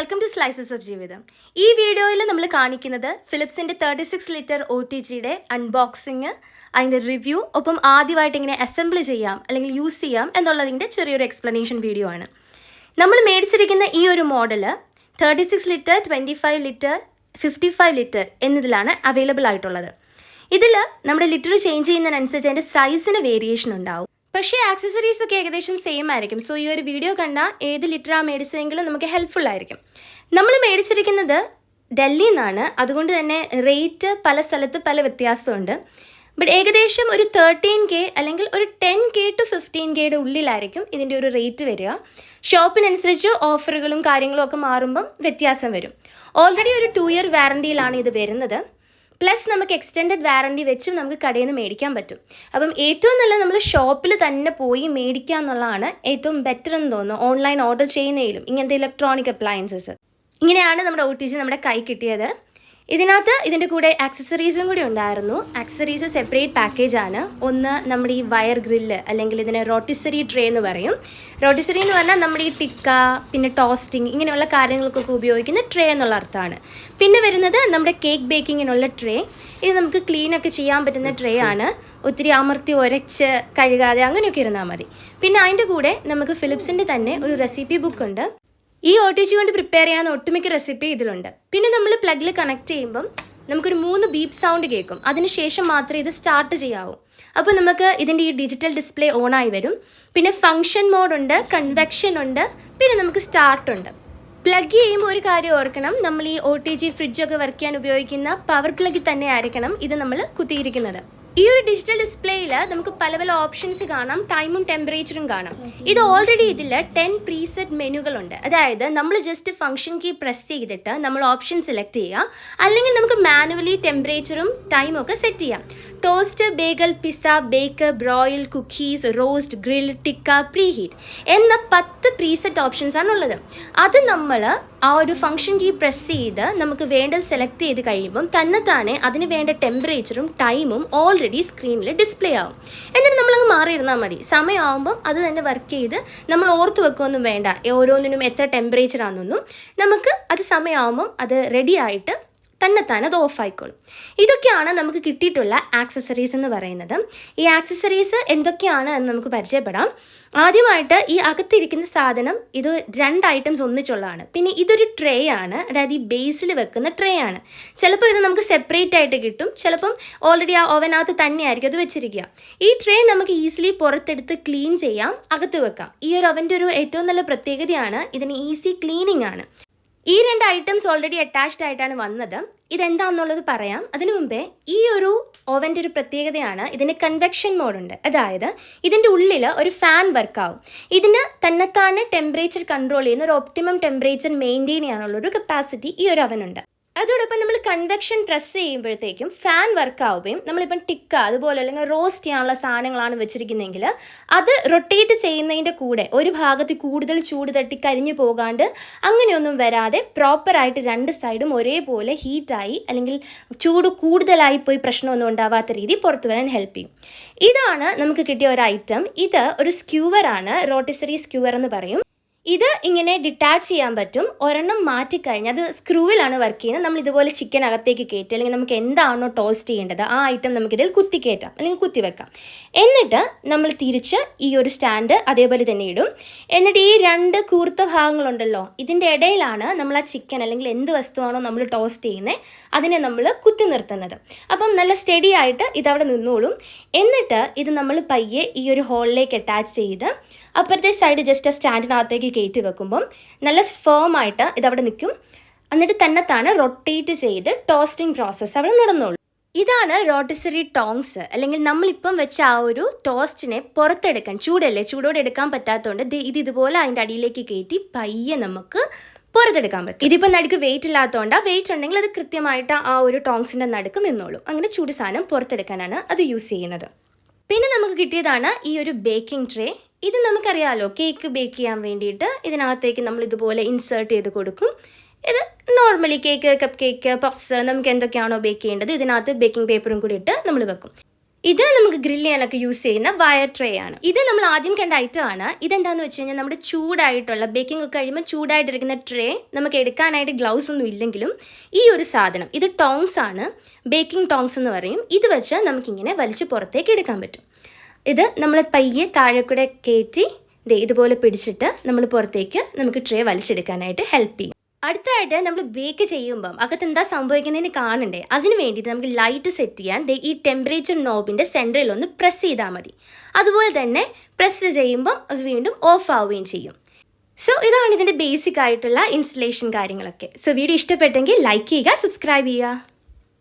Welcome to slices of ജീവിതം. ഈ വീഡിയോയിൽ നമ്മൾ കാണിക്കുന്നത് ഫിലിപ്സിന്റെ thirty six litre O T ജിയുടെ അൺബോക്സിങ് അതിന്റെ റിവ്യൂ ഒപ്പം ആദ്യമായിട്ട് എങ്ങനെ അസംബിൾ ചെയ്യാം അല്ലെങ്കിൽ യൂസ് ചെയ്യാം എന്നുള്ളതിന്റെ ചെറിയൊരു എക്സ്പ്ലനേഷൻ വീഡിയോ ആണ്. നമ്മൾ മേടിച്ചിരിക്കുന്ന ഈ ഒരു model thirty six litre twenty five litre fifty five litre എന്നതിലാണ് അവൈലബിൾ ആയിട്ടുള്ളത്. ഇതിൽ നമ്മുടെ ലിറ്റർ ചേഞ്ച് ചെയ്യുന്നതിനനുസരിച്ച് അതിന്റെ സൈസിന് വേരിയേഷൻ ഉണ്ടാവും. പക്ഷേ ആക്സസറീസ് ഒക്കെ ഏകദേശം സെയിം ആയിരിക്കും. സോ ഈ ഒരു വീഡിയോ കണ്ടാൽ ഏത് ലിറ്ററാ മേടിച്ചതെങ്കിലും നമുക്ക് ഹെൽപ്ഫുൾ ആയിരിക്കും. നമ്മൾ മേടിച്ചിരിക്കുന്നത് ഡൽഹിയിൽ നിന്നാണ് അതുകൊണ്ട് തന്നെ റേറ്റ് പല സ്ഥലത്ത് പല വ്യത്യാസമുണ്ട്. ബട്ട് ഏകദേശം ഒരു തേർട്ടീൻ കെ അല്ലെങ്കിൽ ഒരു ടെൻ കെ ടു ഫിഫ്റ്റീൻ കെയുടെ ഉള്ളിലായിരിക്കും ഇതിന്റെ ഒരു റേറ്റ് വരിക. ഷോപ്പിനനുസരിച്ച് ഓഫറുകളും കാര്യങ്ങളും ഒക്കെ മാറുമ്പം വ്യത്യാസം വരും. ഓൾറെഡി ഒരു ടു ഇയർ വാറണ്ടിയിലാണ് ഇത് വരുന്നത്. പ്ലസ് നമുക്ക് എക്സ്റ്റെൻഡഡ് വാറണ്ടി വെച്ചും നമുക്ക് കടയിൽ നിന്ന് മേടിക്കാൻ പറ്റും. അപ്പം ഏറ്റവും നല്ലത് നമ്മൾ ഷോപ്പിൽ തന്നെ പോയി മേടിക്കുക എന്നുള്ളതാണ് ഏറ്റവും ബെറ്റർ എന്ന് തോന്നുന്നു. ഓൺലൈൻ ഓർഡർ ചെയ്യുന്നതിലും ഇങ്ങനത്തെ ഇലക്ട്രോണിക് അപ്ലയൻസസ് ഇങ്ങനെയാണ് നമ്മുടെ ഒ ടി സി നമ്മുടെ കൈ കിട്ടിയത്. ഇതിനകത്ത് ഇതിന്റെ കൂടെ ആക്സസറീസും കൂടി ഉണ്ടായിരുന്നു. ആക്സസറീസ് സെപ്പറേറ്റ് പാക്കേജ് ആണ്. ഒന്ന് നമ്മുടെ ഈ വയർ ഗ്രില്ല് അല്ലെങ്കിൽ ഇതിനെ റോട്ടിസറി ട്രേ എന്ന് പറയും. റോട്ടിസറി എന്ന് പറഞ്ഞാൽ നമ്മുടെ ഈ ടിക്ക പിന്നെ ടോസ്റ്റിംഗ് ഇങ്ങനെയുള്ള കാര്യങ്ങൾക്കൊക്കെ ഉപയോഗിക്കുന്ന ട്രേ എന്നുള്ള അർത്ഥമാണ്. പിന്നെ വരുന്നത് നമ്മുടെ കേക്ക് ബേക്കിങ്ങിനുള്ള ട്രേ ഇത് നമുക്ക് ക്ലീൻ ഒക്കെ ചെയ്യാൻ പറ്റുന്ന ട്രേ ആണ്. ഒത്തിരി അമർത്തി ഉരച്ച് കഴുകാതെ അങ്ങനെയൊക്കെ ഇരുന്നാൽ മതി. പിന്നെ അതിന്റെ കൂടെ നമുക്ക് ഫിലിപ്സിന്റെ തന്നെ ഒരു റെസിപ്പി ബുക്ക് ഉണ്ട്. ഈ ജി കൊണ്ട് പ്രിപ്പയർ ചെയ്യാവുന്ന ഒട്ടുമിക്ക റെസിപ്പി ഇതിലുണ്ട്. പിന്നെ നമ്മൾ പ്ലഗിൽ കണക്ട് ചെയ്യുമ്പം നമുക്കൊരു മൂന്ന് ബീപ്പ് സൗണ്ട് കേൾക്കും. അതിനുശേഷം മാത്രമേ ഇത് സ്റ്റാർട്ട് ചെയ്യാവൂ. അപ്പോൾ നമുക്ക് ഇതിന്റെ ഈ ഡിജിറ്റൽ ഡിസ്പ്ലേ ഓണായി വരും. പിന്നെ ഫങ്ഷൻ മോഡുണ്ട് കൺവെക്ഷൻ ഉണ്ട് പിന്നെ നമുക്ക് സ്റ്റാർട്ടുണ്ട് പ്ലഗ് ചെയ്യുമ്പോൾ ഒരു കാര്യം ഓർക്കണം. നമ്മൾ ഈ ഒ ടി ജി ഫ്രിഡ്ജൊക്കെ വർക്ക് ചെയ്യാൻ ഉപയോഗിക്കുന്ന പവർ പ്ലഗ് തന്നെ ആയിരിക്കണം ഇത് നമ്മൾ കുത്തിയിരിക്കുന്നത്. ഈ ഒരു ഡിജിറ്റൽ ഡിസ്പ്ലേയിൽ നമുക്ക് പല പല ഓപ്ഷൻസ് കാണാം. ടൈമും ടെമ്പറേച്ചറും കാണാം. ഇത് ഓൾറെഡി ഇതിൽ ടെൻ പ്രീസെറ്റ് മെനുകളുണ്ട് അതായത് നമ്മൾ ജസ്റ്റ് ഫംഗ്ഷൻ കീ പ്രസ് ചെയ്തിട്ട് നമ്മൾ ഓപ്ഷൻ സെലക്ട് ചെയ്യുക അല്ലെങ്കിൽ നമുക്ക് മാനുവലി ടെമ്പറേച്ചറും ടൈമും ഒക്കെ സെറ്റ് ചെയ്യാം. Toast bagel pizza bake broil cookies roast grill tikka preheat എന്ന പത്ത് പ്രീസെറ്റ് ഓപ്ഷൻസ് ആണുള്ളത് അത് നമ്മൾ ആ ഒരു ഫംഗ്ഷൻ കീ പ്രസ് ചെയ്ത് നമുക്ക് വേണ്ടത് സെലക്ട് ചെയ്ത് കഴിയുമ്പം തന്നെത്താനെ അതിന് വേണ്ട ടെമ്പറേച്ചറും ടൈമും ഓൾറെഡി സ്ക്രീനിൽ ഡിസ്പ്ലേ ആവും. എന്നിട്ട് നമ്മളങ്ങ് മാറിയിരുന്നാൽ മതി. സമയമാകുമ്പം അത് തന്നെ വർക്ക് ചെയ്ത് നമ്മൾ ഓർത്ത് വെക്കുകയൊന്നും വേണ്ട. ഓരോന്നിനും എത്ര ടെമ്പറേച്ചർ ആണെന്നൊന്നും നമുക്ക് അത് സമയമാകുമ്പം അത് റെഡി ആയിട്ട് തന്നെത്താൻ അത് ഓഫായിക്കോളും ഇതൊക്കെയാണ് നമുക്ക് കിട്ടിയിട്ടുള്ള ആക്സസറീസ് എന്ന് പറയുന്നത്. ഈ ആക്സസറീസ് എന്തൊക്കെയാണ് എന്ന് നമുക്ക് പരിചയപ്പെടാം. ആദ്യമായിട്ട് ഈ അകത്തിരിക്കുന്ന സാധനം ഇത് രണ്ട് ഐറ്റംസ് ഒന്നിച്ചുള്ളതാണ്. പിന്നെ ഇതൊരു ട്രേ ആണ്. അതായത് ഈ ബേസിൽ വെക്കുന്ന ട്രേ ആണ്. ചിലപ്പോൾ ഇത് നമുക്ക് സെപ്പറേറ്റ് ആയിട്ട് കിട്ടും. ചിലപ്പം ഓൾറെഡി ആ ഓവനകത്ത് തന്നെയായിരിക്കും അത് വെച്ചിരിക്കുക. ഈ ട്രേ നമുക്ക് ഈസിലി പുറത്തെടുത്ത് ക്ലീൻ ചെയ്യാം. അകത്ത് വെക്കാം. ഈ ഒരു അവന്റെ ഒരു ഏറ്റവും നല്ല പ്രത്യേകതയാണ് ഇതിന് ഈസി ക്ലീനിങ് ആണ്. ഈ രണ്ട് ഐറ്റംസ് ഓൾറെഡി അറ്റാച്ച്ഡ് ആയിട്ടാണ് വന്നത്. ഇതെന്താണെന്നുള്ളത് പറയാം. അതിനു മുമ്പേ ഈ ഒരു ഓവന്റെ ഒരു പ്രത്യേകതയാണ് ഇതിന് കൺവെക്ഷൻ മോഡുണ്ട് അതായത് ഇതിന്റെ ഉള്ളിൽ ഒരു ഫാൻ വർക്കാവും ഇതിന് തന്നെത്താനെ ടെമ്പറേച്ചർ കൺട്രോൾ ചെയ്യുന്ന ഒരു ഒപ്റ്റിമം ടെമ്പറേച്ചർ മെയിന്റെയിൻ ചെയ്യാനുള്ളൊരു കപ്പാസിറ്റി ഈ ഒരു അവനുണ്ട് അതോടൊപ്പം നമ്മൾ കൺവെക്ഷൻ പ്രസ് ചെയ്യുമ്പോഴത്തേക്കും ഫാൻ വർക്ക് ആവുകയും നമ്മളിപ്പം ടിക്ക അതുപോലെ അല്ലെങ്കിൽ റോസ്റ്റ് ചെയ്യാനുള്ള സാധനങ്ങളാണ് വെച്ചിരിക്കുന്നതെങ്കിൽ അത് റൊട്ടേറ്റ് ചെയ്യുന്നതിന്റെ കൂടെ ഒരു ഭാഗത്ത് കൂടുതൽ ചൂട് തട്ടി കരിഞ്ഞു പോകാണ്ട് അങ്ങനെയൊന്നും വരാതെ പ്രോപ്പറായിട്ട് രണ്ട് സൈഡും ഒരേപോലെ ഹീറ്റായി അല്ലെങ്കിൽ ചൂട് കൂടുതലായി പോയി പ്രശ്നമൊന്നും ഉണ്ടാവാത്ത രീതി പുറത്തു വരാൻ ഹെൽപ്പ് ചെയ്യും. ഇതാണ് നമുക്ക് കിട്ടിയ ഒരു ഐറ്റം ഇത് ഒരു സ്ക്യൂവറാണ് റോട്ടിസറി സ്ക്യൂവർ എന്ന് പറയും. ഇത് ഇങ്ങനെ ഡിറ്റാച്ച് ചെയ്യാൻ പറ്റും. ഒരെണ്ണം മാറ്റിക്കഴിഞ്ഞാൽ അത് സ്ക്രൂവിലാണ് വർക്ക് ചെയ്യുന്നത്. നമ്മൾ ഇതുപോലെ ചിക്കൻ അകത്തേക്ക് കയറ്റി അല്ലെങ്കിൽ നമുക്ക് എന്താണോ ടോസ്റ്റ് ചെയ്യേണ്ടത് ആ ഐറ്റം നമുക്കിതിൽ കുത്തി കയറ്റാം അല്ലെങ്കിൽ കുത്തി വെക്കാം. എന്നിട്ട് നമ്മൾ തിരിച്ച് ഈ ഒരു സ്റ്റാൻഡ് അതേപോലെ തന്നെ ഇടും. എന്നിട്ട് ഈ രണ്ട് കൂർത്ത ഭാഗങ്ങളുണ്ടല്ലോ ഇതിന്റെ ഇടയിലാണ് നമ്മൾ ആ ചിക്കൻ അല്ലെങ്കിൽ എന്ത് വസ്തുവാണോ നമ്മൾ ടോസ്റ്റ് ചെയ്യുന്നത് അതിനെ നമ്മൾ കുത്തി നിർത്തുന്നത്. അപ്പം നല്ല സ്റ്റഡി ആയിട്ട് ഇതവിടെ നിന്നോളും. എന്നിട്ട് ഇത് നമ്മൾ പയ്യെ ഈ ഒരു ഹോളിലേക്ക് അറ്റാച്ച് ചെയ്ത് അപ്പുറത്തെ സൈഡ് ജസ്റ്റ് ആ സ്റ്റാൻഡിനകത്തേക്ക് കയറ്റി വെക്കുമ്പം നല്ല ഫേം ആയിട്ട് ഇതവിടെ നിൽക്കും. എന്നിട്ട് തന്നെത്താണ് റൊട്ടേറ്റ് ചെയ്ത് ടോസ്റ്റിംഗ് പ്രോസസ്സ് അവിടെ നടന്നോളൂ. ഇതാണ് റോട്ടിസറി ടോങ്സ് അല്ലെങ്കിൽ നമ്മളിപ്പം വെച്ച ആ ഒരു ടോസ്റ്റിനെ പുറത്തെടുക്കാൻ ചൂടല്ലേ? ചൂടോടെ എടുക്കാൻ പറ്റാത്തതുകൊണ്ട് ഇത് ഇതുപോലെ അതിന്റെ അടിയിലേക്ക് കയറ്റി പയ്യെ നമുക്ക് പുറത്തെടുക്കാൻ പറ്റും. ഇതിപ്പോൾ നടുക്ക് വെയിറ്റ് ഇല്ലാത്തതുകൊണ്ട് വെയിറ്റ് ഉണ്ടെങ്കിൽ അത് കൃത്യമായിട്ട് ആ ഒരു ടോങ്സിന്റെ നടുക്ക് നിന്നോളും. അങ്ങനെ ചൂട് സാധനം പുറത്തെടുക്കാനാണ് അത് യൂസ് ചെയ്യുന്നത്. പിന്നെ നമുക്ക് കിട്ടിയതാണ് ഈ ഒരു ബേക്കിംഗ് ട്രേ ഇത് നമുക്കറിയാമല്ലോ കേക്ക് ബേക്ക് ചെയ്യാൻ വേണ്ടിയിട്ട് ഇതിനകത്തേക്ക് നമ്മൾ ഇതുപോലെ ഇൻസേർട്ട് ചെയ്ത് കൊടുക്കും. ഇത് normally cake cupcake puffs നമുക്ക് എന്തൊക്കെയാണോ ബേക്ക് ചെയ്യേണ്ടത് ഇതിനകത്ത് ബേക്കിംഗ് പേപ്പറും കൂടി ഇട്ട് നമ്മൾ വെക്കും. ഇത് നമുക്ക് ഗ്രില്ല് ചെയ്യാനൊക്കെ യൂസ് ചെയ്യുന്ന വയർ ട്രേ ആണ്. ഇത് നമ്മൾ ആദ്യം കണ്ട ഐറ്റം ആണ്. ഇതെന്താണെന്ന് വെച്ച് കഴിഞ്ഞാൽ നമ്മുടെ ചൂടായിട്ടുള്ള ബേക്കിംഗ് ഒക്കെ കഴിയുമ്പോൾ ചൂടായിട്ടിരിക്കുന്ന ട്രേ നമുക്ക് എടുക്കാനായിട്ട് ഗ്ലൗസ് ഒന്നും ഇല്ലെങ്കിലും ഈ ഒരു സാധനം ഇത് ടോങ്സ് ആണ്. ബേക്കിംഗ് ടോങ്സ് എന്ന് പറയും. ഇത് വെച്ച് നമുക്കിങ്ങനെ വലിച്ച് പുറത്തേക്ക് എടുക്കാൻ പറ്റും. ഇത് നമ്മൾ പയ്യെ താഴെ കൂടെ കയറ്റി ഇതുപോലെ പിടിച്ചിട്ട് നമ്മൾ പുറത്തേക്ക് നമുക്ക് ട്രേ വലിച്ചെടുക്കാനായിട്ട് ഹെൽപ്പ് ചെയ്യും. അടുത്തായിട്ട് നമ്മൾ ബേക്ക് ചെയ്യുമ്പം അകത്ത് എന്താ സംഭവിക്കുന്നതെന്ന് കാണണ്ടേ? അതിന് വേണ്ടിയിട്ട് നമുക്ക് ലൈറ്റ് സെറ്റ് ചെയ്യാൻ ഈ ടെമ്പറേച്ചർ നോബിന്റെ സെന്ററിൽ ഒന്ന് പ്രസ് ചെയ്താൽ മതി. അതുപോലെ തന്നെ പ്രസ് ചെയ്യുമ്പം അത് വീണ്ടും ഓഫ് ആവുകയും ചെയ്യും. സോ ഇതാണ് ഇതിന്റെ ബേസിക് ആയിട്ടുള്ള ഇൻസ്റ്റലേഷൻ കാര്യങ്ങളൊക്കെ. സോ വീഡിയോ ഇഷ്ടപ്പെട്ടെങ്കിൽ ലൈക്ക് ചെയ്യുക സബ്സ്ക്രൈബ് ചെയ്യുക.